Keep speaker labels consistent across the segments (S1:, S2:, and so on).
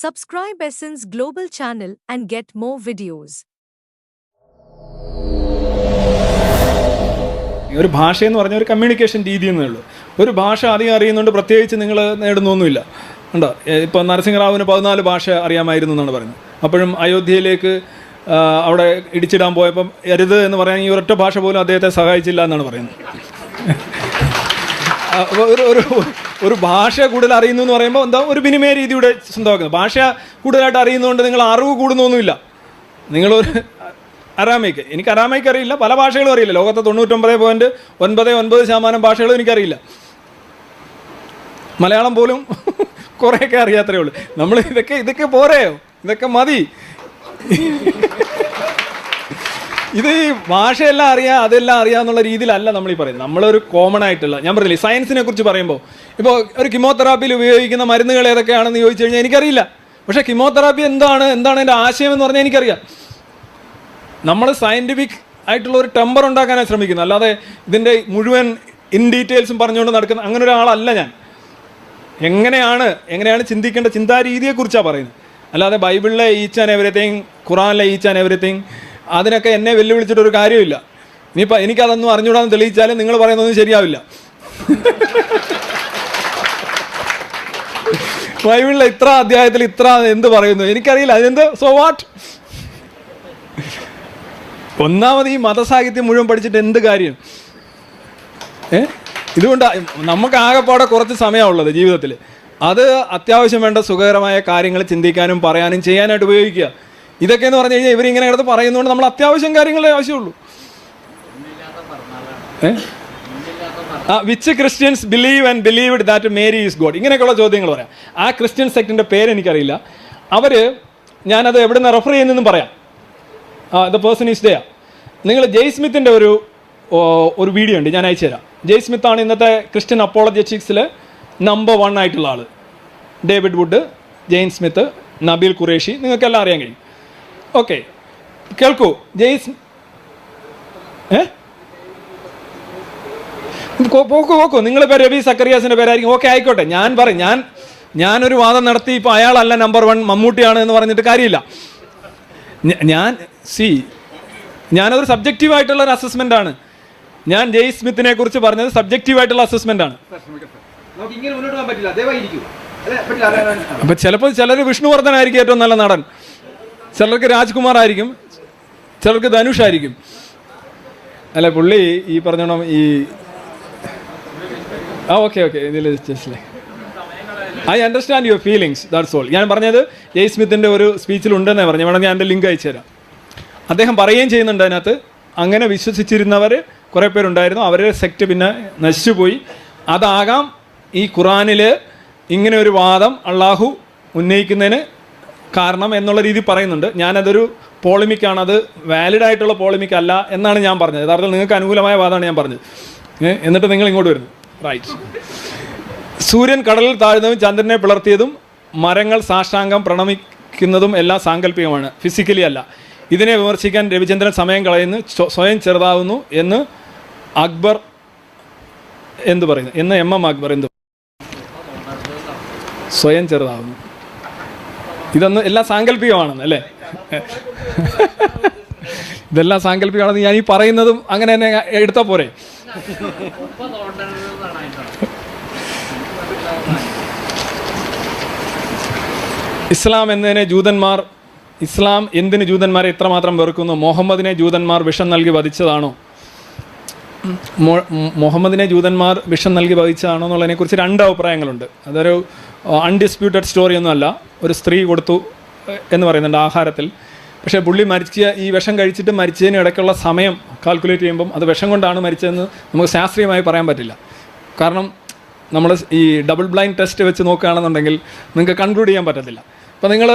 S1: Subscribe Essence Global channel and get more videos.
S2: ഒരു ഭാഷ എന്ന് പറഞ്ഞ ഒരു കമ്മ്യൂണിക്കേഷൻ രീതി എന്നേ ഉള്ളൂ. ഒരു ഭാഷ അധികം അറിയുന്നുണ്ട് പ്രത്യേകിച്ച് നിങ്ങൾ നേടുന്നൊന്നുമില്ല. ഉണ്ടോ ഇപ്പോൾ നരസിംഹറാവുവിന് പതിനാല് ഭാഷ അറിയാമായിരുന്നു എന്നാണ് പറയുന്നത്. അപ്പോഴും അയോധ്യയിലേക്ക് അവിടെ ഇടിച്ചിടാൻ പോയപ്പം എരുത് എന്ന് പറയാൻ ഈ ഒരൊറ്റ ഭാഷ പോലും അദ്ദേഹത്തെ സഹായിച്ചില്ല എന്നാണ് പറയുന്നത്. ഒരു ഒരു ഒരു ഭാഷ കൂടുതൽ അറിയുന്നു എന്ന് പറയുമ്പോൾ എന്താ ഒരു വിനിമയ രീതിയുടെ സ്വന്തമാക്കുന്നത് ഭാഷ കൂടുതലായിട്ട് അറിയുന്നതുകൊണ്ട് നിങ്ങൾ അറിവ് കൂടുന്നൊന്നുമില്ല. നിങ്ങളൊരു അറാമയ്ക്ക് എനിക്ക് അറാമയ്ക്ക് അറിയില്ല. പല ഭാഷകളും അറിയില്ല. ലോകത്തെ തൊണ്ണൂറ്റൊമ്പത് പോയിന്റ് ഒൻപത് ഒൻപത് ശതമാനം ഭാഷകളും എനിക്കറിയില്ല. മലയാളം പോലും കുറേയൊക്കെ അറിയാത്രേ ഉള്ളൂ. നമ്മൾ ഇതൊക്കെ ഇതൊക്കെ പോരെയോ ഇതൊക്കെ മതി. ഇത് ഈ ഭാഷയെല്ലാം അറിയാം അതെല്ലാം അറിയാന്നുള്ള രീതിയിലല്ല നമ്മൾ ഈ പറയുന്നത്. നമ്മളൊരു കോമൺ ആയിട്ടുള്ള ഞാൻ പറഞ്ഞില്ലേ സയൻസിനെ കുറിച്ച് പറയുമ്പോൾ ഇപ്പോൾ ഒരു കിമോതെറാപ്പിയിൽ ഉപയോഗിക്കുന്ന മരുന്നുകൾ ഏതൊക്കെയാണെന്ന് ചോദിച്ചു കഴിഞ്ഞാൽ എനിക്കറിയില്ല. പക്ഷേ കിമോതെറാപ്പി എന്താണ് എന്താണ് എന്റെ ആശയം എന്ന് പറഞ്ഞാൽ എനിക്കറിയാം. നമ്മൾ സയന്റിഫിക് ആയിട്ടുള്ള ഒരു ടെമ്പർ ഉണ്ടാക്കാനാണ് ശ്രമിക്കുന്നത്. അല്ലാതെ ഇതിന്റെ മുഴുവൻ ഇൻ ഡീറ്റെയിൽസും പറഞ്ഞുകൊണ്ട് നടക്കുന്ന അങ്ങനെ ഒരാളല്ല ഞാൻ. എങ്ങനെയാണ് എങ്ങനെയാണ് ചിന്തിക്കേണ്ട ചിന്താരീതിയെക്കുറിച്ചാണ് പറയുന്നത്. അല്ലാതെ ബൈബിളിലെ ഈച്ച് ആൻഡ് എവറിത്തിങ് ഖുറാനിലെ ഈച്ച് ആൻഡ് എവറിത്തിങ് അതിനൊക്കെ എന്നെ വെല്ലുവിളിച്ചിട്ടൊരു കാര്യമില്ല ഇനിയിപ്പോൾ എനിക്കതൊന്നും അറിഞ്ഞുകൂടാന്ന് തെളിയിച്ചാലും നിങ്ങൾ പറയുന്നതൊന്നും ശരിയാവില്ല. ബൈബിളിലെ ഇത്ര അധ്യായത്തിൽ ഇത്ര എന്ത് പറയുന്നു? എനിക്കറിയില്ല. അതിനെന്ത്? സോ വാട്ട് ഒന്നാമത് ഈ മതസാഹിത്യം മുഴുവൻ പഠിച്ചിട്ട് എന്ത് കാര്യം? ഏ? ഇതുകൊണ്ട് നമുക്ക് ആകെപ്പാടെ കുറച്ച് സമയമുള്ളത് ജീവിതത്തിൽ അത് അത്യാവശ്യം വേണ്ട സുഖകരമായ കാര്യങ്ങൾ ചിന്തിക്കാനും പറയാനും ചെയ്യാനായിട്ട് ഉപയോഗിക്കുക. ഇതൊക്കെ എന്ന് പറഞ്ഞു കഴിഞ്ഞാൽ ഇവരിങ്ങനെ കിടന്ന് പറയുന്നതുകൊണ്ട് നമ്മൾ അത്യാവശ്യം കാര്യങ്ങളെ ആവശ്യമുള്ളൂ. Which Christians believe and believed that Mary is God ഇങ്ങനെയൊക്കെയുള്ള ചോദ്യങ്ങൾ പറയാം. ആ ക്രിസ്ത്യൻ സെക്ടിന്റെ പേര് എനിക്കറിയില്ല. അവർ ഞാനത് എവിടെ നിന്ന് റെഫർ ചെയ്യുന്നതെന്നും പറയാം ദ പേഴ്സൺ ഈസ് ഡേ നിങ്ങൾ ജെയ് സ്മിത്തിന്റെ ഒരു ഒരു വീഡിയോ ഉണ്ട് ഞാൻ അയച്ചു തരാം. ജെയ് സ്മിത്താണ് ആണ് ഇന്നത്തെ ക്രിസ്ത്യൻ അപ്പോളജറ്റിക്സിൽ നമ്പർ വൺ ആയിട്ടുള്ള ആൾ David Wood Jay Smith Nabeel Qureshi നിങ്ങൾക്കെല്ലാം അറിയാൻ കഴിയും. ഓക്കെ. കേൾക്കൂ. ജയ്സ്. ഏ? പോക്കു പോക്കു. നിങ്ങൾ പേര് രവി സക്കറിയാസിന്റെ പേരായിരിക്കും. ഓക്കെ ആയിക്കോട്ടെ. ഞാൻ പറയും. ഞാൻ ഞാനൊരു വാദം നടത്തി ഇപ്പോൾ അയാളല്ല നമ്പർ വൺ മമ്മൂട്ടിയാണ് എന്ന് പറഞ്ഞിട്ട് കാര്യമില്ല. ഞാൻ സി ഞാനതൊരു സബ്ജക്റ്റീവ് ആയിട്ടുള്ള ഒരു അസസ്മെന്റ് ആണ്. ഞാൻ ജെയ് സ്മിത്തിനെ കുറിച്ച് പറഞ്ഞത് സബ്ജക്റ്റീവ് ആയിട്ടുള്ള അസസ്മെന്റ് ആണ്. അപ്പൊ ചിലപ്പോൾ ചിലർ വിഷ്ണുവർദ്ധനായിരിക്കും ഏറ്റവും നല്ല നടൻ. ചിലർക്ക് രാജ്കുമാർ ആയിരിക്കും ചിലർക്ക് ധനുഷ് ആയിരിക്കും. അല്ല പുള്ളി ഈ പറഞ്ഞോണം ഈ ആ ഓക്കെ ഓക്കെ ഇതിൽ just I understand your feelings that's all ഞാൻ പറഞ്ഞത് ജയ് സ്മിത്തിന്റെ ഒരു സ്പീച്ചിലുണ്ടെന്നേ പറഞ്ഞു. വേണം ഞാൻ എന്റെ ലിങ്ക് അയച്ചു തരാം. അദ്ദേഹം പറയുകയും ചെയ്യുന്നുണ്ട് അതിനകത്ത്. അങ്ങനെ വിശ്വസിച്ചിരുന്നവർ കുറേ പേരുണ്ടായിരുന്നു. അവരുടെ സെക്റ്റ് പിന്നെ നശിച്ചുപോയി. അതാകാം ഈ ഖുറാനിൽ ഇങ്ങനെ ഒരു വാദം അള്ളാഹു ഉന്നയിക്കുന്നതിന് കാരണം എന്നുള്ള രീതി പറയുന്നുണ്ട്. ഞാനതൊരു പോളിമിക്കാണ് അത് വാലിഡ് ആയിട്ടുള്ള പോളിമിക് അല്ല എന്നാണ് ഞാൻ പറഞ്ഞത്. യഥാർത്ഥത്തിൽ നിങ്ങൾക്ക് അനുകൂലമായ വാദമാണ് ഞാൻ പറഞ്ഞത്. എന്നിട്ട് നിങ്ങൾ ഇങ്ങോട്ട് വരുന്നു. റൈറ്റ് സൂര്യൻ കടലിൽ താഴ്ന്നതും ചന്ദ്രനെ പിളർത്തിയതും മരങ്ങൾ സാഷ്ടാംഗം പ്രണമിക്കുന്നതും എല്ലാം സാങ്കല്പികമാണ്. ഫിസിക്കലി അല്ല. ഇതിനെ വിമർശിക്കാൻ രവിചന്ദ്രൻ സമയം കളയുന്നു. സ്വയം ചെറുതാവുന്നു എന്ന് അക്ബർ എന്ത് പറയുന്നു? എന്ന് എം എം അക്ബർ എന്ത് സ്വയം ചെറുതാവുന്നു. ഇതൊന്നും എല്ലാം സാങ്കല്പികമാണെന്ന് അല്ലേ? ഇതെല്ലാം സാങ്കല്പികമാണെന്ന് ഞാൻ ഈ പറയുന്നതും അങ്ങനെ തന്നെ എടുത്താൽ പോരെ. ഇസ്ലാം എന്നതിനെ ജൂതന്മാർ ഇസ്ലാം എന്തിന് ജൂതന്മാരെ ഇത്രമാത്രം വെറുക്കുന്നു? മുഹമ്മദിനെ ജൂതന്മാർ വിഷം നൽകി വധിച്ചതാണോ? മുഹമ്മദിനെ ജൂതന്മാർ വിഷം നൽകി വധിച്ചതാണോ എന്നുള്ളതിനെക്കുറിച്ച് രണ്ട് അഭിപ്രായങ്ങളുണ്ട്. അതൊരു അൺഡിസ്പ്യൂട്ടഡ് സ്റ്റോറി ഒന്നുമല്ല. ഒരു സ്ത്രീ കൊടുത്തു എന്ന് പറയുന്നുണ്ട് ആഹാരത്തിൽ. പക്ഷേ പുള്ളി മരിച്ച ഈ വിഷം കഴിച്ചിട്ട് മരിച്ചതിന് ഇടയ്ക്കുള്ള സമയം കാൽക്കുലേറ്റ് ചെയ്യുമ്പം അത് വിഷം കൊണ്ടാണ് മരിച്ചതെന്ന് നമുക്ക് ശാസ്ത്രീയമായി പറയാൻ പറ്റില്ല. കാരണം നമ്മൾ ഈ ഡബിൾ ബ്ലൈൻഡ് ടെസ്റ്റ് വെച്ച് നോക്കുകയാണെന്നുണ്ടെങ്കിൽ നിങ്ങൾക്ക് കൺക്ലൂഡ് ചെയ്യാൻ പറ്റത്തില്ല. അപ്പോൾ നിങ്ങൾ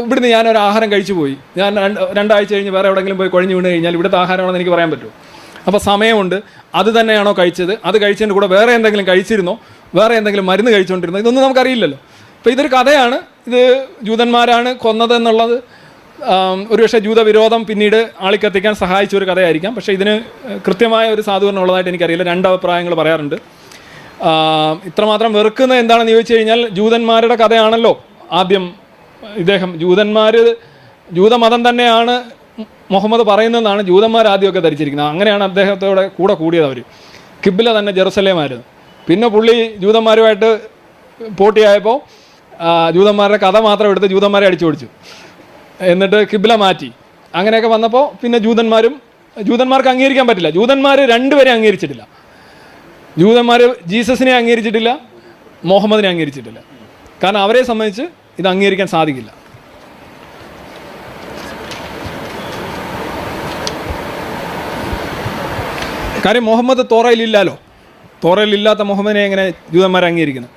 S2: ഇവിടുന്ന് ഞാനൊരു ആഹാരം കഴിച്ചു പോയി. ഞാൻ രണ്ട് രണ്ടാഴ്ച കഴിഞ്ഞ് വേറെ എവിടെയെങ്കിലും പോയി കുഴഞ്ഞു വീണ് കഴിഞ്ഞാൽ ഇവിടുത്തെ ആഹാരമാണെന്ന് എനിക്ക് പറയാൻ പറ്റുമോ അപ്പോൾ സമയമുണ്ട്. അത് തന്നെയാണോ കഴിച്ചത്? അത് കഴിച്ചതിന്റെ കൂടെ വേറെ എന്തെങ്കിലും കഴിച്ചിരുന്നോ? വേറെ എന്തെങ്കിലും മരുന്ന് കഴിച്ചുകൊണ്ടിരുന്നോ ഇതൊന്നും നമുക്കറിയില്ലല്ലോ. അപ്പോൾ ഇതൊരു കഥയാണ്. ഇത് ജൂതന്മാരാണ് കൊന്നത് എന്നുള്ളത് ആം, ഒരുപക്ഷെ ജൂതവിരോധം പിന്നീട് ആളിക്കത്തിക്കാൻ സഹായിച്ച ഒരു കഥയായിരിക്കാം. പക്ഷേ ഇതിന് കൃത്യമായ ഒരു സാധൂരണം ഉള്ളതായിട്ട് എനിക്കറിയില്ല. രണ്ട് അഭിപ്രായങ്ങൾ പറയാറുണ്ട്. ഇത്രമാത്രം വെറുക്കുന്ന എന്താണെന്ന് ചോദിച്ചു കഴിഞ്ഞാൽ ജൂതന്മാരുടെ കഥയാണല്ലോ ആദ്യം ഇദ്ദേഹം. ജൂതന്മാർ ജൂതമതം തന്നെയാണ് മുഹമ്മദ് പറയുന്നതെന്നാണ് ജൂതന്മാർ ആദ്യമൊക്കെ ധരിച്ചിരിക്കുന്നത്. അങ്ങനെയാണ് അദ്ദേഹത്തോടെ കൂടെ കൂടിയത് അവർ കിബില തന്നെ ജെറുസലേമായിരുന്നു. പിന്നെ പുള്ളി ജൂതന്മാരുമായിട്ട് പോട്ടിയായപ്പോൾ ജൂതന്മാരുടെ കഥ മാത്രം എടുത്ത് ജൂതന്മാരെ അടിച്ചു ഓടിച്ചു എന്നിട്ട് കിബില മാറ്റി. അങ്ങനെയൊക്കെ വന്നപ്പോൾ പിന്നെ ജൂതന്മാരും ജൂതന്മാർക്ക് അംഗീകരിക്കാൻ പറ്റില്ല. ജൂതന്മാർ രണ്ടുപേരെ അംഗീകരിച്ചിട്ടില്ല. ജൂതന്മാർ ജീസസിനെ അംഗീകരിച്ചിട്ടില്ല മുഹമ്മദിനെ അംഗീകരിച്ചിട്ടില്ല. കാരണം അവരെ സംബന്ധിച്ച് ഇത് അംഗീകരിക്കാൻ സാധിക്കില്ല. കാര്യം മുഹമ്മദ് തോറയിലില്ലല്ലോ. തോറയിലില്ലാത്ത മുഹമ്മദിനെ എങ്ങനെ ജൂതന്മാർ അംഗീകരിക്കുന്നത്